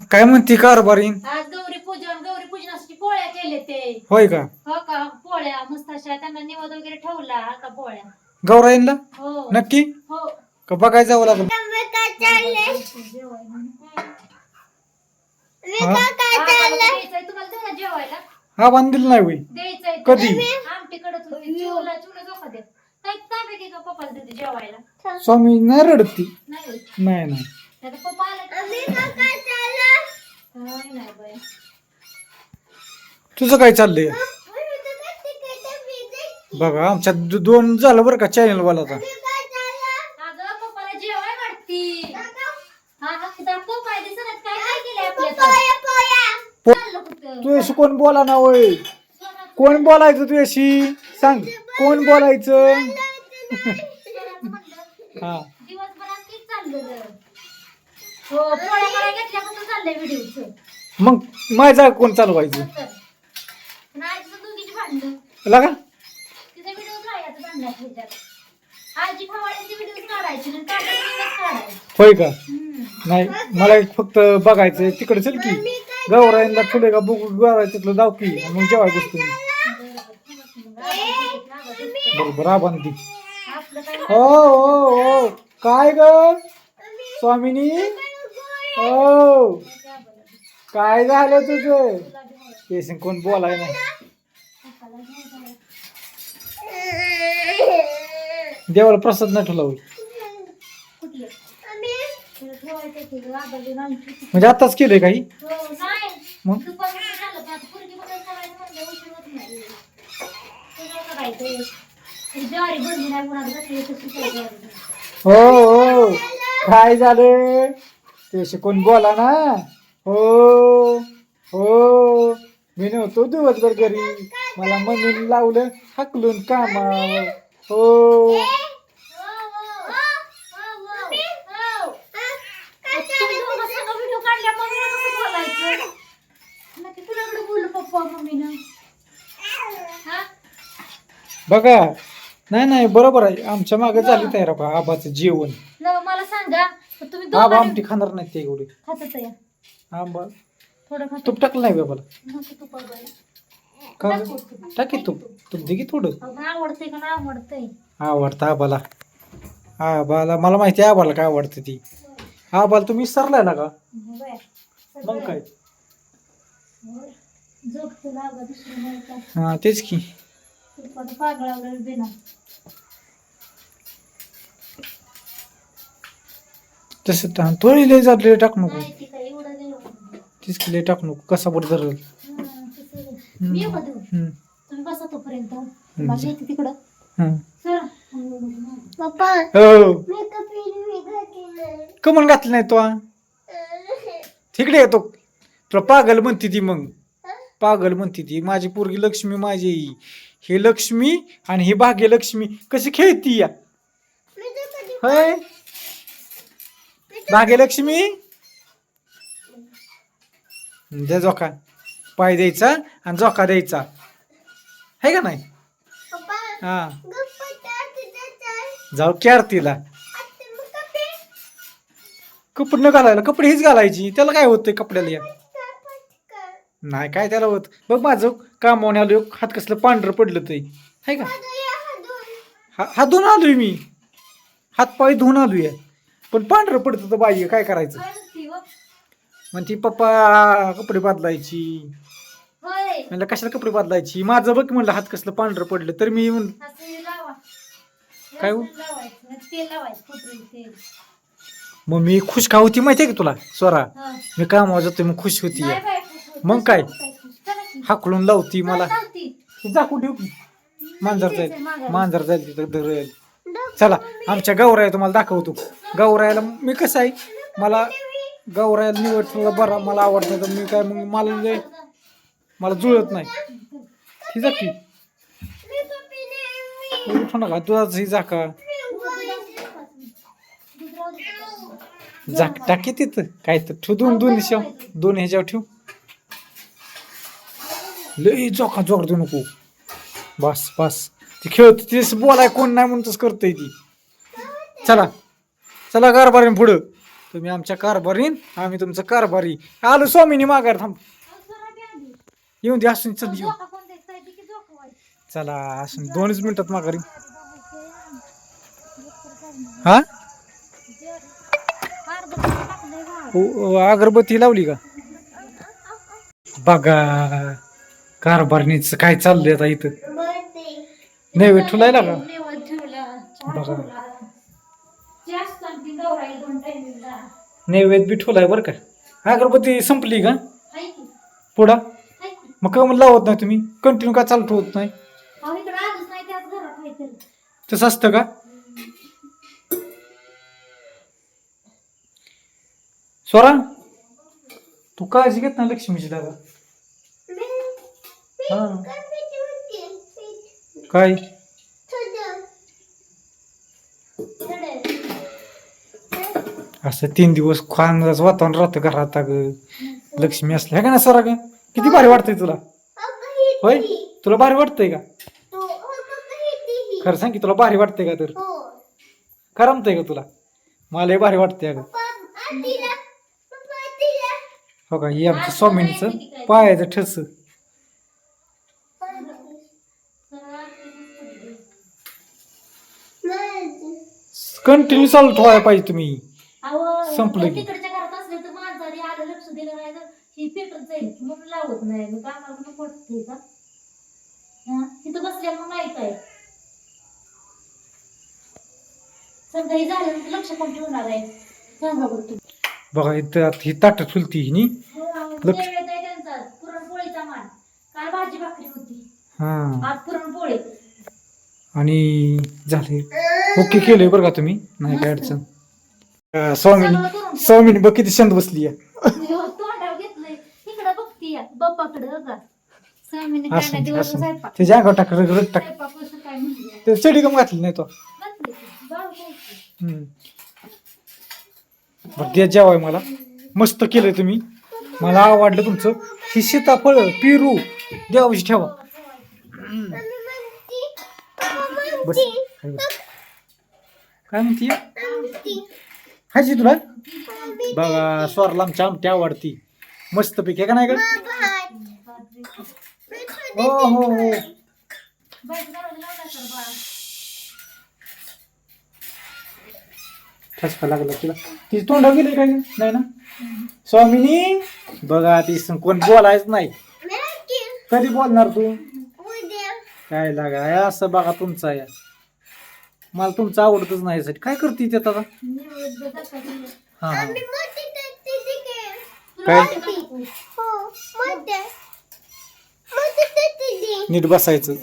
काय म्हणते कारभारीन आज गौरी पूजन गौरी पूजनासाठी पोळ्या केले ते. होय का? हो का? पोळ्या मस्त अशा त्यांना निवड वगैरे ठेवला हा का पोळ्या? गौराईनला? हो. नक्की? हो. का बघायला जावं लागलं? हा? आम्हाला द्यायचंय तुम्हाला देऊ ना जेवायला. हा बांधील नाही द्यायचंय कधी? आमटी कडत होती चिवला चिवला झोका दे. काय ताबे की का पप्पाला देते जेवायला? स्वामी नाही रडती. नाही नाही. आता पप्पा आला. तुझं काय चाललंय? बघा आमच्या दोन झालं बरं का चॅनल वाला आता हा हा? तू अशी कोण बोला ना होय? स्वराचं- कोण बोलायचं तू अशी? सांग कोण बोलायचं. हा दिवसभर आणखीच चाललं जर. हो पोळ्या करायला घेतल्यापासून चाललंय व्हिडिओच. मग माझा कोण चालवायचं? आजीचं दोघीची भांडणं. लगा तिचा व्हिडिओ राहायचा भांडणात ह्याच्यात आजी खवाड्याचे व्हिडिओ काढायचे आणि काढायचे काढायचे. होय का? हम्म. नाही मला एक फक्त बघायचंय तिकडे चल की. गौराईला ठुले का बघू गौराई तिथलं जाऊ की मग जेवाय बसतो. मी बरोबर आबांती आपलं काय? हो हो हो. काय ग? स्वामिनी? हो. काय झालं तुझं? येशील कोण बोलाय नाही. देवाला प्रसाद नाही ठेवला म्हणजे आताच केलंय काही? मग? हो हो. काय झालं? ते शिकून बोला ना. हो हो. मी नव्हतो दिवसभर घरी. मला मम्मीने लावलं हकलून कामावर. हो. बघा नाही नाही बरोबर आहे. आमच्या मागे झाली तयार आबाचं जेवण. तुम्ही आबा आमटी खाणार नाही ते एवढे. खातात या. आंबा थोडं खातात तूप टाकलं नाही बाबाला? नको तुपा बरं. का? टाकी तूप तूप. दे की थोडं. अगं, आवडतंय का नाही आवडतंय? आवडतं आबाला. आबाला मला माहिती आहे आबाला काय आवडतं ती. आबाला तुम्ही सरलाय ना का. मग काय? होय. झोप तुला अगं दुसरं नाही का? हा तेच की. पागळा वगैरे देणार. तसं टा- थोडी लय जात लय टाकू नको. तीच की लय टाकू नको कसा बरं धरल? हं, तसं. मी येऊ का देऊ? हम्म, तुम्ही बसा तोपर्यंत. माझ्या इथे तिकडं. हम्म. चला. पप्पा हो. घातली नाही तो? तिकडे येतो. तुला पागल म्हणते ती मग. पागल म्हणते ती. माझी पोरगी लक्ष्मी माझी हे लक्ष्मी आणि ही भाग्यलक्ष्मी कशी खेळती या? होय? भाग्यलक्ष्मी? द्या जोका पाय द्यायचा आणि जोका द्यायचा. आहे का नाही? हा. जाऊ की आरतीला. कपडे. न घालायला कपडे हीच घालायची. त्याला काय होतंय कपड्याला या नाही काय त्याला होत? बघ माझं कामावून आलो हात कसलं पांढरं पडलं ते. आहे का हा हात धुवून आलोय मी. हात पाय धुवून आलोय. पण पांढरं पडतं तर बाई काय करायचं? हो? म्हणते पप्पा कपडे बदलायची. म्हणलं कशाला कपडे बदलायची? माझं बघ म्हणलं हात कसलं पांढरं पडलं. तर मी म्हण काय हो? मग मी खुश का होती माहितीये का तुला स्वरा. मी कामावर जातोय मग खुश होती. मग काय? हाकलून लावती मला. जाकून ठेव की. मांजर जाईल. मांजर जाईल तिथं धरेल. चला आमच्या गौराया तुम्हाला दाखवतो. गौरायाला मी कसं आहे मला गौरायाला निवडलं बरा मला आवडतं तर मी काय मग मला मला जुळत नाही. ही जाकी उठू नका तुझाच ही जाका जाक टाकी तिथं. काय तर ठेव दोन दोन ह्याच्यावर दोन ह्याच्यावर ठेव. लई जोका जोर देऊ नको. बस बस. ती खेळतो तीच बोलाय कोण नाही म्हणून तसं करतोय ती. चला चला कारभारीन पुढं. तुम्ही आमच्या कारभारीन आम्ही तुमचं कारभारी. आलो स्वामीनी माघार थांब. येऊन दे असून चल येऊ चला असून दोनच मिनिटात माघारी हा? अगरबत्ती लावली का? बघा कारभारणीच काय चाललंय आता इथं? नैवेद्य ठुलायला का बघा. नैवेद्य बी ठुलाय बरं का? अगरबत्ती संपली का. पुढा? मग का म्हणून लावत नाही तुम्ही? कंटिन्यू का चालू ठेवत नाही? तसं असतं का? स्वरा तू काळजी घेत ना लक्ष्मीची दादा. हा. काय? असं तीन दिवस खानच वातावरण राहतं घरात अगं. लक्ष्मी असल्या का ना सर का किती भारी वाटतंय तुला. होय? तुला भारी वाटतंय का? खरं सांग की तुला भारी वाटतंय का तर? करमतंय का तुला? मला हे भारी वाटतंय अगं. हो का? हे आमचं स्वामींचं पायाचं ठस. कंटिन्यू चालू ठेवायला पाहिजे तुम्ही. संपलं की. तिकडच्या घरात असले तर आलं लक्ष दिलं नाही तर ही पेटत जाईल म्हणून लावत नाही. मग कामाला का? हा तिथं बसल्यामुळे नाही काय समजा हे झालं तर लक्ष कोण ठेवणार आहे? सांगा बरं तुम्ही. बघा इथं आता ही ताट फुलती हिनी हो, लक्ष- नैवेद्य आहे त्यांचा पुरणपोळीचा मान. काल भाजी भाकरी होती. हा. आज पुरणपोळी. आणि झाले. ओके केलंय बरं का तुम्ही? नाही काय अडचण. अं, स्वामीनी स्वामीनी बघ किती शांत बसली आहे. तोंडावर घेतलंय. तिकडं बघती बाप्पाकडे का स्वामीने काय नाही असं दिवस असं. स्वयंपाक त्याच्या अंगावर टाक टाक. स्वयंपाक कसं काय म्हणते? ते कम घातली नाही तो. हम्म. बरं द्या जेवाय मला. मस्त केलंय तुम्ही. मला आवडलं तुमचं. ही सीताफळ पेरू देवाशी ठेवा. बस खाली बस. काय म्हणती? खायची तुला? बघा स्वरला आमच्या आमटी आवडती. मस्त पैकी का नाही का हो हो हो. ठसका लागला तुला. तिची तोंडावर गेली काय नाही ना? स्वामिनी बघा ती कोण बोलायच नाही. कधी बोलणार तू? काय लागा असं बघा तुमचं आहे मला तुमचं आवडतच नाही यासाठी काय करते ते आता. हा हा काय? नको? नीट बसायचं?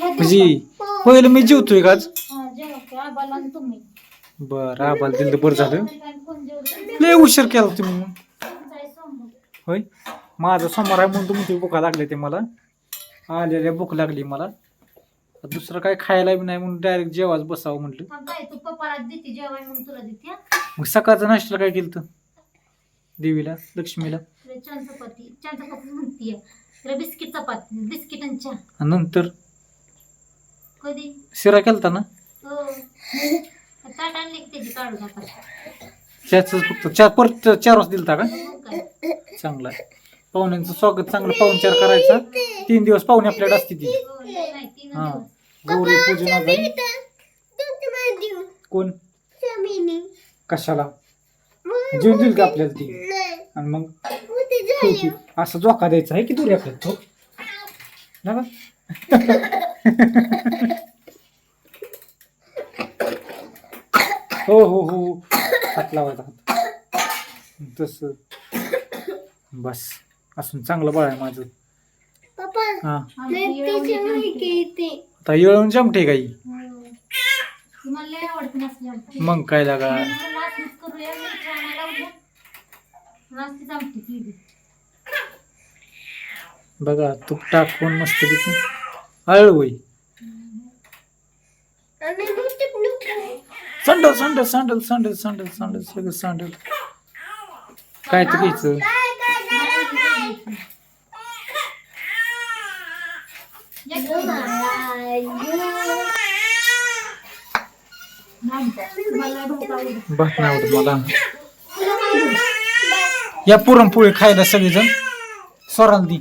म्हणजे पहिलं मी जेवतोय का आज हा, जेवा की, आबाला आणि तुम्ही. बर आबाला दिलं तर बरं झालं? लय उशीर केला तुम्ही मग. होय माझं सोमवार आहे म्हणून तुम्ही भुका लागले ते मला. आलेल्या भूक लागली मला. दुसरं काय खायला बी नाही म्हणून डायरेक्ट जेवाच बसावं म्हटलं. थांब काय, तू पप्पाला देते जेवाय मग तुला देते हा? मग सकाळचं नाश्त्याला काय केलं देवीला लक्ष्मीला. तुला छान चपाती छान चपाती म्हणतीये. तुला बिस्किट चपाती बिस्किट आणि चहा. आणि नंतर? कधी? शिरा केलता ना? हो. ताट आणली की त्याची काढून फक्त चार परत चार वाजता दिलता का? काय? चांगला. आहे पाहुण्यांचं स्वागत चांगलं पाहुणचार करायचा. तीन दिवस पाहुणे आपल्याकडे असते ती. हो, हा. गौरी पूजन अजून कोण? कशाला? जीव देईल का आपल्याला ती? आणि मग? ठेवती. असं जोका द्यायचा आहे की दुरी आपल्याला? तो ना का? हो हो हो. हात लावायचा हात. तस. बस. असून चांगलं बळ आहे माझं. हा. आता येळून काही. हो. तुम्हाला लय आवडते नसल्या मग काय लागा. करूया मी लावलं बघा तूप टाकून मस्त पैकी हळू होई. सांडल सांडल सांडल सांडल सांडल सांडल सगळं सांडल. काय तर घ्यायचं. भात नाही मला. या पुरणपोळी खायला सगळेजण सोरांदी